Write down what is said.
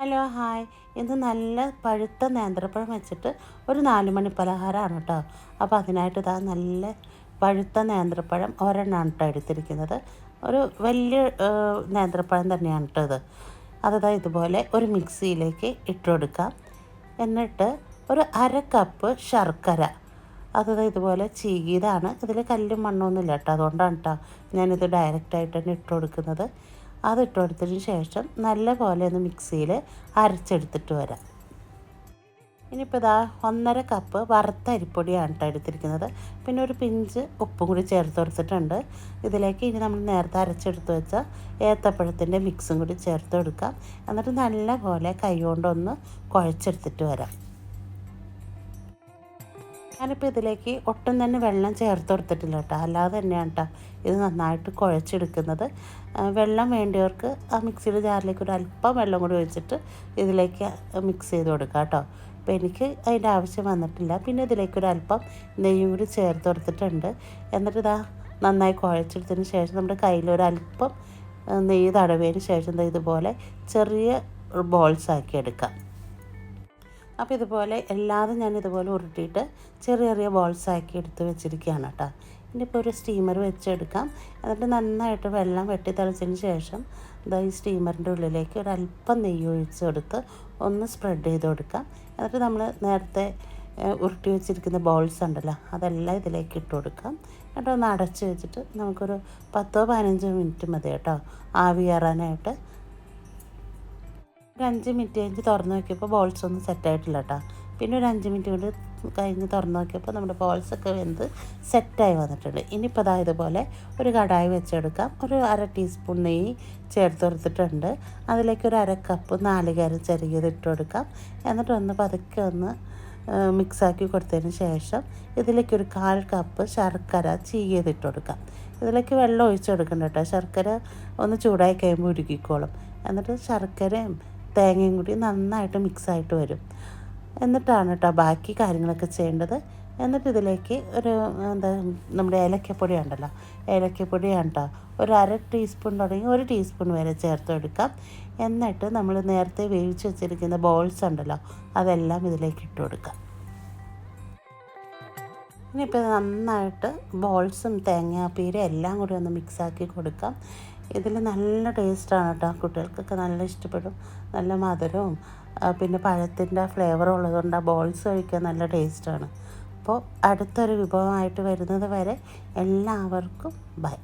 Hello hi. ഇന്ന് നല്ല പഴുത്ത നേന്ത്രപ്പഴം വെച്ചിട്ട് ഒരു നാല് മണി പലഹാരമാണ് കേട്ടോ അപ്പോൾ അതിനായിട്ട് ഇതാ നല്ല പഴുത്ത നേന്ത്രപ്പഴം ഒരെണ്ണമാണ് കേട്ടോ എടുത്തിരിക്കുന്നത്. ഒരു വലിയ നേന്ത്രപ്പഴം തന്നെയാണ് കേട്ടോ ഇത്. അതാ ഇതുപോലെ ഒരു മിക്സിയിലേക്ക് ഇട്ട് കൊടുക്കാം. എന്നിട്ട് ഒരു അര കപ്പ് ശർക്കര. അത് ദാ ഇതുപോലെ ചീകിയതാണ്. ഇതിൽ കല്ലും മണ്ണൊന്നുമില്ല കേട്ടോ അതുകൊണ്ടാണ് കേട്ടോ ഞാനിത് ഡയറക്റ്റായിട്ട് തന്നെ ഇട്ട് കൊടുക്കുന്നത്. അത് ഇട്ട് കൊടുത്തതിന് ശേഷം നല്ല പോലെ ഒന്ന് മിക്സിയിൽ അരച്ചെടുത്തിട്ട് വരാം. ഇനിയിപ്പോൾ ഇതാ ഒന്നര കപ്പ് വറുത്ത അരിപ്പൊടിയാണ് കേട്ടോ എടുത്തിരിക്കുന്നത്. പിന്നെ ഒരു പിഞ്ച് ഉപ്പും കൂടി ചേർത്ത് കൊടുത്തിട്ടുണ്ട്. ഇതിലേക്ക് ഇനി നമ്മൾ നേരത്തെ അരച്ചെടുത്ത് വെച്ച ഏത്തപ്പഴത്തിന്റെ മിക്സും കൂടി ചേർത്ത് കൊടുക്കാം. എന്നിട്ട് നല്ല പോലെ കൈ കൊണ്ടൊന്ന് കുഴച്ചെടുത്തിട്ട് വരാം. ഞാനിപ്പോൾ ഇതിലേക്ക് ഒട്ടും തന്നെ വെള്ളം ചേർത്ത് കൊടുത്തിട്ടില്ല കേട്ടോ. അല്ലാതെ തന്നെയാണ് കേട്ടോ ഇത് നന്നായിട്ട് കുഴച്ചെടുക്കുന്നത്. വെള്ളം വേണ്ടിയവർക്ക് ആ മിക്സിയുടെ ജാറിലേക്ക് ഒരു അല്പം വെള്ളം കൂടി ഒഴിച്ചിട്ട് ഇതിലേക്ക് മിക്സ് ചെയ്ത് കൊടുക്കുക കേട്ടോ. അപ്പോൾ എനിക്ക് അതിന്റെ ആവശ്യം വന്നിട്ടില്ല. പിന്നെ ഇതിലേക്ക് ഒരു അല്പം നെയ്യും കൂടി ചേർത്ത് കൊടുത്തിട്ടുണ്ട്. എന്നിട്ട് ഇതാ നന്നായി കുഴച്ചെടുത്തതിന് ശേഷം നമ്മുടെ അല്പം നെയ്യ് തടവിയതിന് ശേഷം ഇതുപോലെ ചെറിയ ബോൾസ് ആക്കി എടുക്കാം. അപ്പോൾ ഇതുപോലെ എല്ലാതും ഞാൻ ഇതുപോലെ ഉരുട്ടിയിട്ട് ചെറിയ ചെറിയ ബോൾസ് ആക്കി എടുത്ത് വെച്ചിരിക്കുകയാണ് കേട്ടോ. ഇനിയിപ്പോൾ ഒരു സ്റ്റീമർ വെച്ചെടുക്കാം. എന്നിട്ട് നന്നായിട്ട് വെള്ളം വെട്ടി ശേഷം ഇതാ ഈ സ്റ്റീമറിന്റെ ഉള്ളിലേക്ക് ഒരു അല്പം നെയ്യ് ഒഴിച്ച് കൊടുത്ത് ഒന്ന് സ്പ്രെഡ് ചെയ്ത് കൊടുക്കാം. എന്നിട്ട് നമ്മൾ നേരത്തെ ഉരുട്ടി വെച്ചിരിക്കുന്ന ബോൾസ് ഉണ്ടല്ലോ അതെല്ലാം ഇതിലേക്ക് ഇട്ട് കൊടുക്കാം. എന്നിട്ട് ഒന്ന് അടച്ച് വെച്ചിട്ട് നമുക്കൊരു പത്തോ പതിനഞ്ചോ മിനിറ്റ് മതി കേട്ടോ ആവി കയറാനായിട്ട് ഒരു അഞ്ച് മിനിറ്റ് കഴിഞ്ഞ് തുറന്ന് നോക്കിയപ്പോൾ ബോൾസ് ഒന്നും സെറ്റായിട്ടില്ല കേട്ടോ പിന്നെ ഒരു അഞ്ച് മിനിറ്റ് കൊണ്ട് കഴിഞ്ഞ് തുറന്ന് നോക്കിയപ്പോൾ നമ്മുടെ ബോൾസ് ഒക്കെ വെന്ത് സെറ്റായി വന്നിട്ടുണ്ട്. ഇനിയിപ്പോൾ അതാ ഇതുപോലെ ഒരു കടായി വെച്ചെടുക്കാം. ഒരു അര ടീസ്പൂൺ നെയ്യ് ചേർത്ത് കൊടുത്തിട്ടുണ്ട്. അതിലേക്ക് ഒരു അര കപ്പ് നാളികേരം ചെറിയത് ഇട്ട് കൊടുക്കാം. എന്നിട്ട് ഒന്ന് പതുക്കെ ഒന്ന് മിക്സാക്കി കൊടുത്തതിന് ശേഷം ഇതിലേക്ക് ഒരു കാൽ കപ്പ് ശർക്കര ചീയതിട്ട് കൊടുക്കാം. ഇതിലേക്ക് വെള്ളം ഒഴിച്ച് കൊടുക്കണ്ട കേട്ടോ ശർക്കര ഒന്ന് ചൂടായി കഴിയുമ്പോൾ ഉരുക്കിക്കോളും. എന്നിട്ട് ശർക്കരയും തേങ്ങയും കൂടി നന്നായിട്ട് മിക്സായിട്ട് വരും. എന്നിട്ടാണ് കേട്ടോ ബാക്കി കാര്യങ്ങളൊക്കെ ചെയ്യേണ്ടത്. എന്നിട്ട് ഇതിലേക്ക് ഒരു എന്താ നമ്മുടെ ഏലക്കപ്പൊടി ഉണ്ടല്ലോ. ഏലക്കപ്പൊടിയാണ് കേട്ടോ ഒരു അര ടീസ്പൂൺ തുടങ്ങി ഒരു ടീസ്പൂൺ വരെ ചേർത്ത് കൊടുക്കാം. എന്നിട്ട് നമ്മൾ നേരത്തെ വേവിച്ച് വെച്ചിരിക്കുന്ന ബോൾസ് ഉണ്ടല്ലോ അതെല്ലാം ഇതിലേക്ക് ഇട്ട് കൊടുക്കാം. ഇനിയിപ്പോൾ നന്നായിട്ട് ബോൾസും തേങ്ങാപ്പീരും എല്ലാം കൂടി ഒന്ന് മിക്സാക്കി കൊടുക്കാം. ഇതിൽ നല്ല ടേസ്റ്റാണ് കേട്ടോ. കുട്ടികൾക്കൊക്കെ നല്ല ഇഷ്ടപ്പെടും. നല്ല മധുരവും പിന്നെ പഴത്തിന്റെ ഫ്ലേവർ ഉള്ളതുകൊണ്ട് ആ ബോൾസ് കഴിക്കാൻ നല്ല ടേസ്റ്റാണ്. അപ്പോൾ അടുത്തൊരു വിഭവമായിട്ട് വരുന്നത് വരെ എല്ലാവർക്കും ബൈ.